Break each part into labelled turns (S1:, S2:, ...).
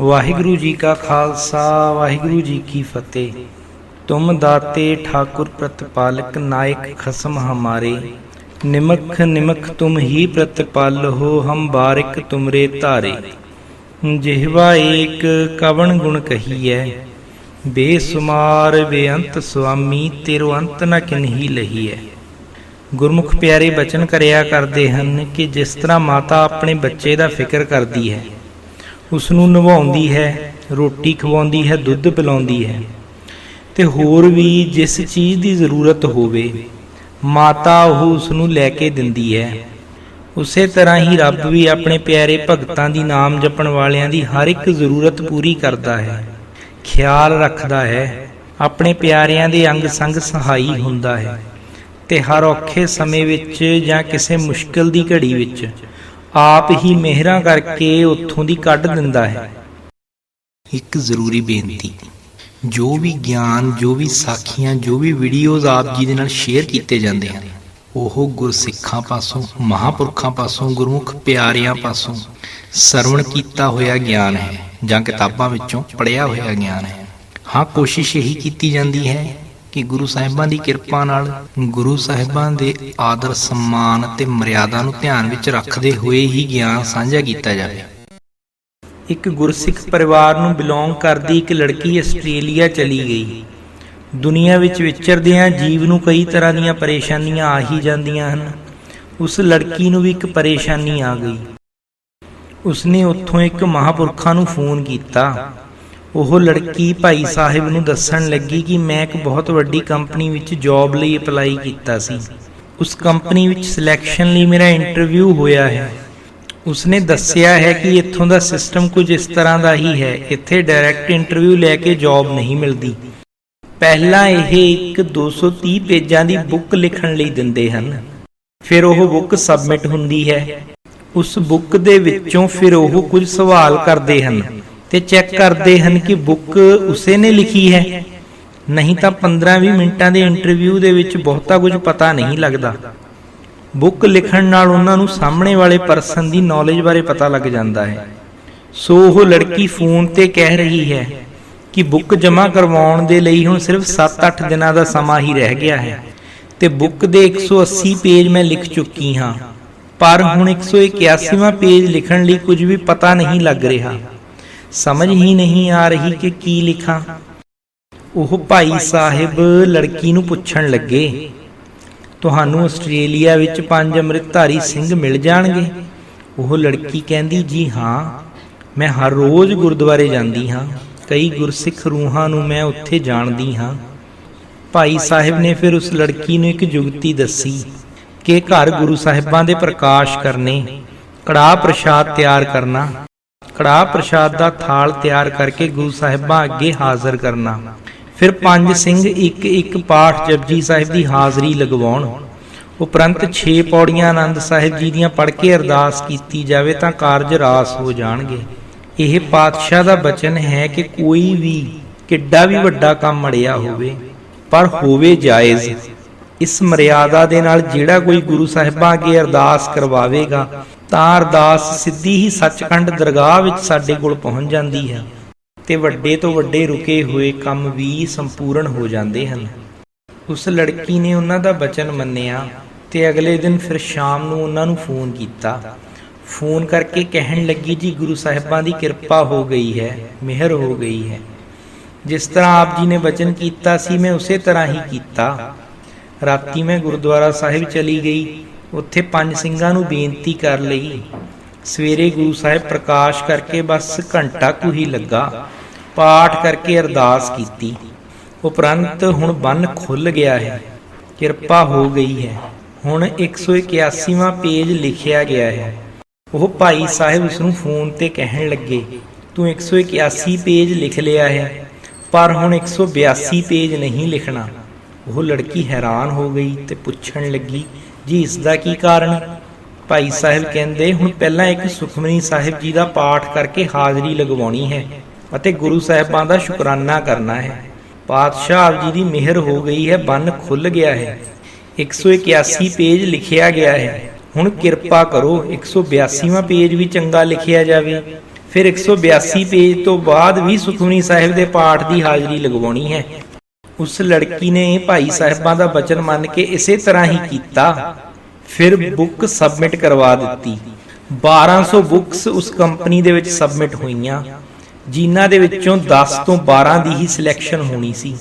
S1: ਵਾਹਿਗੁਰੂ ਜੀ ਕਾ ਖਾਲਸਾ, ਵਾਹਿਗੁਰੂ ਜੀ ਕੀ ਫਤਿਹ। ਤੁਮ ਦਾਤੇ ਠਾਕੁਰ ਪ੍ਰਤਪਾਲਕ ਨਾਇਕ ਖਸਮ ਹਮਾਰੇ। ਨਿਮਖ ਨਿਮਖ ਤੁਮ ਹੀ ਪ੍ਰਤਪਾਲ ਹੋ, ਹਮ ਬਾਰਿਕ ਤੁਮਰੇ ਧਾਰੇ। ਜਿਹਵਾ ਏਕ ਕਵਣ ਗੁਣ ਕਹੀਐ, ਬੇਸੁਮਾਰ ਬੇਅੰਤ ਸੁਆਮੀ, ਤੇਰੋ ਅੰਤ ਨ ਕਿਨਹੀ ਲਹੀਐ। ਗੁਰਮੁਖ ਪਿਆਰੇ ਬਚਨ ਕਰਿਆ ਕਰਦੇ ਹਨ ਕਿ ਜਿਸ ਤਰ੍ਹਾਂ ਮਾਤਾ ਆਪਣੇ ਬੱਚੇ ਦਾ ਫਿਕਰ ਕਰਦੀ ਹੈ ਉਸ ਨੂੰ ਨਵਾਉਂਦੀ ਹੈ, ਰੋਟੀ ਖਵਾਉਂਦੀ ਹੈ, ਦੁੱਧ ਪਿਲਾਉਂਦੀ ਹੈ। ਤੇ ਹੋਰ ਵੀ ਜਿਸ ਚੀਜ਼ ਦੀ ਜ਼ਰੂਰਤ ਹੋਵੇ, ਮਾਤਾ ਉਹ ਉਸ ਨੂੰ ਲੈ ਕੇ ਦਿੰਦੀ ਹੈ। ਉਸੇ ਤਰ੍ਹਾਂ ਹੀ ਰੱਬ ਵੀ ਆਪਣੇ ਪਿਆਰੇ ਭਗਤਾਂ ਦੀ ਨਾਮ ਜਪਣ ਵਾਲਿਆਂ ਦੀ ਹਰ ਇੱਕ ਜ਼ਰੂਰਤ ਪੂਰੀ ਕਰਦਾ ਹੈ। ਖਿਆਲ ਰੱਖਦਾ ਹੈ, ਆਪਣੇ ਪਿਆਰਿਆਂ ਦੇ ਅੰਗ ਸੰਗ ਸਹਾਈ ਹੁੰਦਾ ਹੈ। ਤੇ ਹਰ ਔਖੇ ਸਮੇਂ ਵਿੱਚ ਜਾਂ ਕਿਸੇ ਮੁਸ਼ਕਲ ਦੀ ਘੜੀ ਵਿੱਚ ਆਪ ਹੀ ਮਿਹਰਾਂ ਕਰਕੇ ਉੱਥੋਂ ਦੀ ਕੱਢ ਦਿੰਦਾ ਹੈ। ਇੱਕ ਜ਼ਰੂਰੀ ਬੇਨਤੀ, ਜੋ ਵੀ ਗਿਆਨ, ਜੋ ਵੀ ਸਾਖੀਆਂ, ਜੋ ਵੀ ਵੀਡੀਓਜ਼ ਆਪ ਜੀ ਦੇ ਨਾਲ ਸ਼ੇਅਰ ਕੀਤੇ ਜਾਂਦੇ ਹਨ, ਉਹ ਗੁਰਸਿੱਖਾਂ ਪਾਸੋਂ, ਮਹਾਪੁਰਖਾਂ ਪਾਸੋਂ, ਗੁਰਮੁਖ ਪਿਆਰਿਆਂ ਪਾਸੋਂ ਸਰਵਣ ਕੀਤਾ ਹੋਇਆ ਗਿਆਨ ਹੈ ਜਾਂ ਕਿਤਾਬਾਂ ਵਿੱਚੋਂ ਪੜਿਆ ਹੋਇਆ ਗਿਆਨ ਹੈ। ਹਾਂ, ਕੋਸ਼ਿਸ਼ ਇਹੀ ਕੀਤੀ ਜਾਂਦੀ ਹੈ ਕਿ ਗੁਰੂ ਸਾਹਿਬਾਂ ਦੀ ਕਿਰਪਾ ਨਾਲ ਗੁਰੂ ਸਾਹਿਬਾਂ ਦੇ ਆਦਰ ਸਨਮਾਨ ਤੇ ਮਰਿਆਦਾ ਨੂੰ ਧਿਆਨ ਵਿੱਚ ਰੱਖਦੇ ਹੋਏ ਹੀ ਗਿਆਨ ਸਾਂਝਾ ਕੀਤਾ ਜਾਵੇ। ਇੱਕ ਗੁਰਸਿੱਖ ਪਰਿਵਾਰ ਨੂੰ ਬਿਲੋਂਗ ਕਰਦੀ ਇੱਕ ਲੜਕੀ ਆਸਟ੍ਰੇਲੀਆ ਚਲੀ ਗਈ। ਦੁਨੀਆ ਵਿੱਚ ਵਿਚਰਦਿਆਂ ਜੀਵ ਨੂੰ ਕਈ ਤਰ੍ਹਾਂ ਦੀਆਂ ਪਰੇਸ਼ਾਨੀਆਂ ਆ ਹੀ ਜਾਂਦੀਆਂ ਹਨ। ਉਸ ਲੜਕੀ ਨੂੰ ਵੀ ਇੱਕ ਪਰੇਸ਼ਾਨੀ ਆ ਗਈ। ਉਸਨੇ ਉੱਥੋਂ ਇੱਕ ਮਹਾਪੁਰਖਾਂ ਨੂੰ ਫੋਨ ਕੀਤਾ। ਉਹ ਲੜਕੀ ਭਾਈ ਸਾਹਿਬ ਨੂੰ ਦੱਸਣ ਲੱਗੀ ਕਿ ਮੈਂ ਇੱਕ ਬਹੁਤ ਵੱਡੀ ਕੰਪਨੀ ਵਿੱਚ ਜੌਬ ਲਈ ਅਪਲਾਈ ਕੀਤਾ ਸੀ। ਉਸ ਕੰਪਨੀ ਵਿੱਚ ਸਿਲੈਕਸ਼ਨ ਲਈ ਮੇਰਾ ਇੰਟਰਵਿਊ ਹੋਇਆ ਹੈ। ਉਸਨੇ ਦੱਸਿਆ ਹੈ ਕਿ ਇੱਥੋਂ ਦਾ ਸਿਸਟਮ ਕੁਝ ਇਸ ਤਰ੍ਹਾਂ ਦਾ ਹੀ ਹੈ, ਇੱਥੇ ਡਾਇਰੈਕਟ ਇੰਟਰਵਿਊ ਲੈ ਕੇ ਜੌਬ ਨਹੀਂ ਮਿਲਦੀ। ਪਹਿਲਾਂ ਇਹ ਇੱਕ 230 ਪੇਜਾਂ ਦੀ ਬੁੱਕ ਲਿਖਣ ਲਈ ਦਿੰਦੇ ਹਨ। ਫਿਰ ਉਹ ਬੁੱਕ ਸਬਮਿਟ ਹੁੰਦੀ ਹੈ। ਉਸ ਬੁੱਕ ਦੇ ਵਿੱਚੋਂ ਫਿਰ ਉਹ ਕੁਝ ਸਵਾਲ ਕਰਦੇ ਹਨ। ਤੇ ਚੈੱਕ ਕਰਦੇ ਹਨ ਕਿ ਬੁੱਕ ਉਸੇ ਨੇ ਲਿਖੀ ਹੈ। ਨਹੀਂ ਤਾਂ 15-20 ਮਿੰਟਾਂ ਦੇ ਇੰਟਰਵਿਊ ਦੇ ਵਿੱਚ ਬਹੁਤਾ ਕੁਝ ਪਤਾ ਨਹੀਂ ਲੱਗਦਾ। ਬੁੱਕ ਲਿਖਣ ਨਾਲ ਉਹਨਾਂ ਨੂੰ ਸਾਹਮਣੇ ਵਾਲੇ ਪਰਸਨ ਦੀ ਨੌਲੇਜ ਬਾਰੇ ਪਤਾ ਲੱਗ ਜਾਂਦਾ ਹੈ। ਸੋ ਉਹ ਲੜਕੀ ਫੋਨ ਤੇ ਕਹਿ ਰਹੀ ਹੈ ਕਿ ਬੁੱਕ ਜਮ੍ਹਾਂ ਕਰਵਾਉਣ ਦੇ ਲਈ ਹੁਣ ਸਿਰਫ 7-8 ਦਿਨਾਂ ਦਾ ਸਮਾਂ ਹੀ ਰਹਿ ਗਿਆ ਹੈ ਤੇ ਬੁੱਕ ਦੇ 180 ਪੇਜ ਮੈਂ ਲਿਖ ਚੁੱਕੀ ਹਾਂ। ਪਰ ਹੁਣ 181ਵਾਂ ਪੇਜ ਲਿਖਣ ਲਈ ਕੁਝ ਵੀ ਪਤਾ ਨਹੀਂ ਲੱਗ ਰਿਹਾ। ਸਮਝ ਹੀ ਨਹੀਂ ਆ ਰਹੀ ਕਿ ਕੀ ਲਿਖਾਂ। ਉਹ ਭਾਈ ਸਾਹਿਬ ਲੜਕੀ ਨੂੰ ਪੁੱਛਣ ਲੱਗੇ, ਤੁਹਾਨੂੰ ਆਸਟ੍ਰੇਲੀਆ ਵਿੱਚ ਪੰਜ ਅੰਮ੍ਰਿਤਧਾਰੀ ਸਿੰਘ ਮਿਲ ਜਾਣਗੇ? ਉਹ ਲੜਕੀ ਕਹਿੰਦੀ, ਜੀ ਹਾਂ, ਮੈਂ ਹਰ ਰੋਜ਼ ਗੁਰਦੁਆਰੇ ਜਾਂਦੀ ਹਾਂ। ਕਈ ਗੁਰਸਿੱਖ ਰੂਹਾਂ ਨੂੰ ਮੈਂ ਉੱਥੇ ਜਾਣਦੀ ਹਾਂ। ਭਾਈ ਸਾਹਿਬ ਨੇ ਫਿਰ ਉਸ ਲੜਕੀ ਨੂੰ ਇੱਕ ਜੁਗਤੀ ਦੱਸੀ ਕਿ ਘਰ ਗੁਰੂ ਸਾਹਿਬਾਂ ਦੇ ਪ੍ਰਕਾਸ਼ ਕਰਨੇ, ਕੜਾਹ ਪ੍ਰਸ਼ਾਦ ਤਿਆਰ ਕਰਨਾ ਕੜਾਹ ਪ੍ਰਸ਼ਾਦ ਦਾ ਥਾਲ ਤਿਆਰ ਕਰਕੇ ਗੁਰੂ ਸਾਹਿਬਾਂ ਅੱਗੇ ਹਾਜ਼ਰ ਕਰਨਾ। ਫਿਰ ਪੰਜ ਸਿੰਘ ਇੱਕ ਇੱਕ ਪਾਠ ਜਪਜੀ ਸਾਹਿਬ ਦੀ ਹਾਜ਼ਰੀ ਲਗਵਾਉਣ। ਉਪਰੰਤ 6 ਪੌੜੀਆਂ ਆਨੰਦ ਸਾਹਿਬ ਜੀ ਦੀਆਂ ਪੜ੍ਹ ਕੇ ਅਰਦਾਸ ਕੀਤੀ ਜਾਵੇ ਤਾਂ ਕਾਰਜ ਰਾਸ ਹੋ ਜਾਣਗੇ। ਇਹ ਪਾਤਸ਼ਾਹ ਦਾ ਬਚਨ ਹੈ ਕਿ ਕੋਈ ਵੀ ਕਿੱਡਾ ਵੀ ਵੱਡਾ ਕੰਮ ਅੜਿਆ ਹੋਵੇ, ਪਰ ਹੋਵੇ ਜਾਇਜ਼। ਇਸ ਮਰਿਆਦਾ ਦੇ ਨਾਲ ਜਿਹੜਾ ਕੋਈ ਗੁਰੂ ਸਾਹਿਬਾਂ ਅੱਗੇ ਅਰਦਾਸ ਕਰਵਾਵੇਗਾ ਤਾਂ ਅਰਦਾਸ ਸਿੱਧੀ ਹੀ ਸੱਚਖੰਡ ਦਰਗਾਹ ਵਿੱਚ ਸਾਡੇ ਕੋਲ ਪਹੁੰਚ ਜਾਂਦੀ ਹੈ ਤੇ ਵੱਡੇ ਤੋਂ ਵੱਡੇ ਰੁਕੇ ਹੋਏ ਕੰਮ ਵੀ ਸੰਪੂਰਨ ਹੋ ਜਾਂਦੇ ਹਨ। ਉਸ ਲੜਕੀ ਨੇ ਉਹਨਾਂ ਦਾ ਬਚਨ ਮੰਨਿਆ ਤੇ ਅਗਲੇ ਦਿਨ ਫਿਰ ਸ਼ਾਮ ਨੂੰ ਉਹਨਾਂ ਨੂੰ ਫੋਨ ਕੀਤਾ। ਫੋਨ ਕਰਕੇ ਕਹਿਣ ਲੱਗੀ, ਜੀ, ਗੁਰੂ ਸਾਹਿਬਾਂ ਦੀ ਕਿਰਪਾ ਹੋ ਗਈ ਹੈ, ਮਿਹਰ ਹੋ ਗਈ ਹੈ। ਜਿਸ ਤਰ੍ਹਾਂ ਆਪ ਜੀ ਨੇ ਬਚਨ ਕੀਤਾ ਸੀ, ਮੈਂ ਉਸੇ ਤਰ੍ਹਾਂ ਹੀ ਕੀਤਾ। ਰਾਤੀ ਮੈਂ ਗੁਰਦੁਆਰਾ ਸਾਹਿਬ ਚਲੀ ਗਈ। ਉੱਥੇ ਪੰਜ ਸਿੰਘਾਂ ਨੂੰ ਬੇਨਤੀ ਕਰ ਲਈ। ਸਵੇਰੇ ਗੁਰੂ ਸਾਹਿਬ ਪ੍ਰਕਾਸ਼ ਕਰਕੇ ਬਸ ਘੰਟਾ ਕੁ ਹੀ ਲੱਗਾ। ਪਾਠ ਕਰਕੇ ਅਰਦਾਸ ਕੀਤੀ। ਉਪਰੰਤ ਹੁਣ ਬੰਨ ਖੁੱਲ ਗਿਆ ਹੈ। ਕਿਰਪਾ ਹੋ ਗਈ ਹੈ। ਹੁਣ 181ਵਾਂ ਪੇਜ ਲਿਖਿਆ ਗਿਆ ਹੈ। ਉਹ ਭਾਈ ਸਾਹਿਬ ਉਸ ਨੂੰ ਫੋਨ ਤੇ ਕਹਿਣ ਲੱਗੇ, ਤੂੰ 181 ਪੇਜ ਲਿਖ ਲਿਆ ਹੈ, ਪਰ ਹੁਣ 182 ਪੇਜ ਨਹੀਂ ਲਿਖਣਾ। ਉਹ ਲੜਕੀ ਹੈਰਾਨ ਹੋ ਗਈ ਤੇ ਪੁੱਛਣ ਲੱਗੀ ਜੀ, ਇਸ ਦਾ ਕੀ ਕਾਰਨ? ਭਾਈ ਸਾਹਿਬ ਕਹਿੰਦੇ, ਹੁਣ ਪਹਿਲਾਂ ਇੱਕ ਸੁਖਮਨੀ ਸਾਹਿਬ ਜੀ ਦਾ ਪਾਠ ਕਰਕੇ ਹਾਜ਼ਰੀ ਲਗਵਾਉਣੀ ਹੈ ਅਤੇ ਗੁਰੂ ਸਾਹਿਬਾਂ ਦਾ ਸ਼ੁਕਰਾਨਾ ਕਰਨਾ ਹੈ। ਪਾਤਸ਼ਾਹ ਜੀ ਦੀ ਮਿਹਰ ਹੋ ਗਈ ਹੈ, ਬੰਨ ਖੁੱਲ ਗਿਆ ਹੈ। 181 ਪੇਜ ਲਿਖਿਆ ਗਿਆ ਹੈ। ਹੁਣ ਕਿਰਪਾ ਕਰੋ 182ਵਾਂ ਪੇਜ ਵੀ ਚੰਗਾ ਲਿਖਿਆ ਜਾਵੇ। ਫਿਰ 182 ਪੇਜ ਤੋਂ ਬਾਅਦ ਵੀ ਸੁਖਮਨੀ ਸਾਹਿਬ ਦੇ ਪਾਠ ਦੀ ਹਾਜ਼ਰੀ ਲਗਵਾਉਣੀ ਹੈ। ਉਸ ਲੜਕੀ ਨੇ ਭਾਈ ਸਾਹਿਬਾਂ ਦਾ ਬਚਨ ਮੰਨ ਕੇ ਇਸੇ ਤਰ੍ਹਾਂ ਹੀ ਕੀਤਾ। ਫਿਰ ਬੁੱਕ ਸਬਮਿਟ ਕਰਵਾ ਦਿੱਤੀ। 1200 ਬੁੱਕਸ ਉਸ ਕੰਪਨੀ ਦੇ ਵਿੱਚ ਸਬਮਿਟ ਹੋਈਆਂ, ਜਿਨ੍ਹਾਂ ਦੇ ਵਿੱਚੋਂ 10 ਤੋਂ 12 ਦੀ ਹੀ ਸਿਲੈਕਸ਼ਨ ਹੋਣੀ ਸੀ।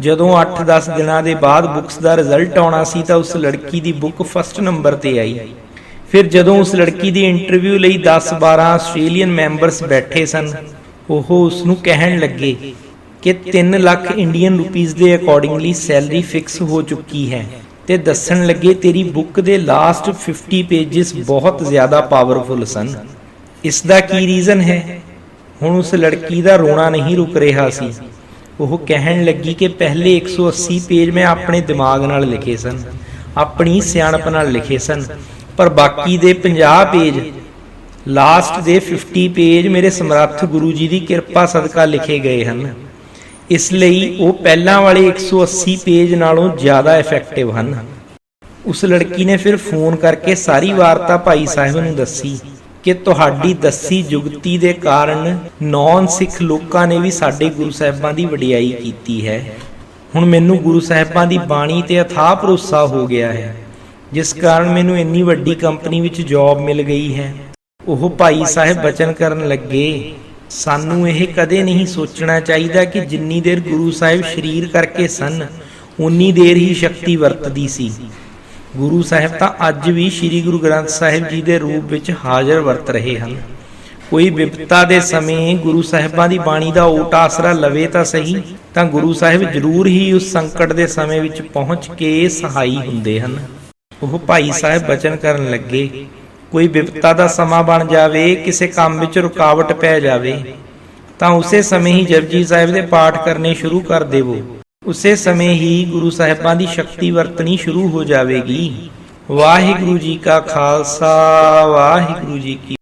S1: ਜਦੋਂ 8-10 ਦਿਨਾਂ ਦੇ ਬਾਅਦ ਬੁੱਕਸ ਦਾ ਰਿਜ਼ਲਟ ਆਉਣਾ ਸੀ ਤਾਂ ਉਸ ਲੜਕੀ ਦੀ ਬੁੱਕ ਫਸਟ ਨੰਬਰ ਤੇ ਆਈ। ਫਿਰ ਜਦੋਂ ਉਸ ਲੜਕੀ ਦੀ ਇੰਟਰਵਿਊ ਲਈ 10-12 ਆਸਟ੍ਰੇਲੀਅਨ ਮੈਂਬਰਸ ਬੈਠੇ ਸਨ, ਉਹ ਉਸ ਨੂੰ ਕਹਿਣ ਲੱਗੇ ਕਿ 3 ਲੱਖ ਇੰਡੀਅਨ ਰੁਪੀਸ ਦੇ ਅਕੋਰਡਿੰਗਲੀ ਸੈਲਰੀ ਫਿਕਸ ਹੋ ਚੁੱਕੀ ਹੈ। ਤੇ ਦੱਸਣ ਲੱਗੇ, ਤੇਰੀ ਬੁੱਕ ਦੇ ਲਾਸਟ 50 ਪੇजेस ਬਹੁਤ ਜ਼ਿਆਦਾ ਪਾਵਰਫੁਲ ਸਨ। ਇਸ ਦਾ ਕੀ ਰੀਜ਼ਨ ਹੈ? ਹੁਣ ਉਸ ਲੜਕੀ ਦਾ ਰੋਣਾ ਨਹੀਂ ਰੁਕ ਰਿਹਾ ਸੀ। ਉਹ ਕਹਿਣ ਲੱਗੀ ਕਿ ਪਹਿਲੇ 180 ਪੇਜ ਮੈਂ ਆਪਣੇ ਦਿਮਾਗ ਨਾਲ ਲਿਖੇ ਸਨ, ਆਪਣੀ ਸਿਆਣਪ ਨਾਲ ਲਿਖੇ ਸਨ, ਪਰ ਬਾਕੀ ਦੇ 50 ਪੇਜ ਲਾਸਟ ਦੇ 50 ਪੇਜ ਮੇਰੇ ਸਮਰੱਥ ਗੁਰੂ ਜੀ ਦੀ ਕਿਰਪਾ ਸਦਕਾ ਲਿਖੇ ਗਏ ਹਨ। ਇਸ ਲਈ ਉਹ ਪਹਿਲਾਂ ਵਾਲੇ 180 ਪੇਜ ਨਾਲੋਂ ਜ਼ਿਆਦਾ ਇਫੈਕਟਿਵ ਹਨ। ਉਸ ਲੜਕੀ ਨੇ ਫਿਰ ਫੋਨ ਕਰਕੇ ਸਾਰੀ ਵਾਰਤਾ ਭਾਈ ਸਾਹਿਬ ਨੂੰ ਦੱਸੀ ਕਿ ਤੁਹਾਡੀ ਦੱਸੀ ਜੁਗਤੀ ਦੇ ਕਾਰਨ ਨੌਨ ਸਿੱਖ ਲੋਕਾਂ ਨੇ ਵੀ ਸਾਡੇ ਗੁਰੂ ਸਾਹਿਬਾਂ ਦੀ ਵਡਿਆਈ ਕੀਤੀ ਹੈ। ਹੁਣ ਮੈਨੂੰ ਗੁਰੂ ਸਾਹਿਬਾਂ ਦੀ ਬਾਣੀ ਤੇ ਅਥਾਹ ਭਰੋਸਾ ਹੋ ਗਿਆ ਹੈ, ਜਿਸ ਕਾਰਨ ਮੈਨੂੰ ਇੰਨੀ ਵੱਡੀ ਕੰਪਨੀ ਵਿੱਚ ਜੌਬ ਮਿਲ ਗਈ ਹੈ। ਉਹ ਭਾਈ ਸਾਹਿਬ ਬਚਨ ਕਰਨ ਲੱਗੇ। ਸਾਨੂੰ ਇਹ ਕਦੇ ਨਹੀਂ ਸੋਚਣਾ ਚਾਹੀਦਾ ਕਿ ਜਿੰਨੀ ਦੇਰ ਗੁਰੂ ਸਾਹਿਬ ਸ਼ਰੀਰ ਕਰਕੇ ਸਨ ਉਨੀ ਦੇਰ ਹੀ ਸ਼ਕਤੀ ਵਰਤਦੀ ਸੀ। ਗੁਰੂ ਸਾਹਿਬ ਤਾਂ ਅੱਜ ਵੀ ਸ੍ਰੀ ਗੁਰੂ ਗ੍ਰੰਥ ਸਾਹਿਬ ਜੀ ਦੇ ਰੂਪ ਵਿੱਚ ਹਾਜ਼ਰ ਵਰਤ ਰਹੇ ਹਨ। ਕੋਈ ਵਿਪਤਾ ਦੇ ਸਮੇਂ ਗੁਰੂ ਸਾਹਿਬਾਂ ਦੀ ਬਾਣੀ ਦਾ ਓਟ ਆਸਰਾ ਲਵੇ ਤਾਂ ਸਹੀ, ਤਾਂ ਗੁਰੂ ਸਾਹਿਬ ਜ਼ਰੂਰ ਹੀ ਉਸ ਸੰਕਟ ਦੇ ਸਮੇਂ ਵਿੱਚ ਪਹੁੰਚ ਕੇ ਸਹਾਈ ਹੁੰਦੇ ਹਨ। ਉਹ ਭਾਈ ਸਾਹਿਬ ਬਚਨ ਕਰਨ ਲੱਗੇ ਕੋਈ ਵਿਪਤਾ ਦਾ ਸਮਾਂ ਬਣ ਜਾਵੇ, ਕਿਸੇ ਕੰਮ ਵਿੱਚ ਰੁਕਾਵਟ ਪੈ ਜਾਵੇ, ਤਾਂ ਉਸੇ ਸਮੇਂ ਹੀ ਜਪਜੀ ਸਾਹਿਬ ਦੇ ਪਾਠ ਕਰਨੇ ਸ਼ੁਰੂ ਕਰ ਦੇਵੋ। ਉਸੇ ਸਮੇਂ ਹੀ ਗੁਰੂ ਸਾਹਿਬਾਂ ਦੀ ਸ਼ਕਤੀ ਵਰਤਣੀ ਸ਼ੁਰੂ ਹੋ ਜਾਵੇਗੀ। ਵਾਹਿਗੁਰੂ ਜੀ ਕਾ ਖਾਲਸਾ, ਵਾਹਿਗੁਰੂ ਜੀ ਕੀ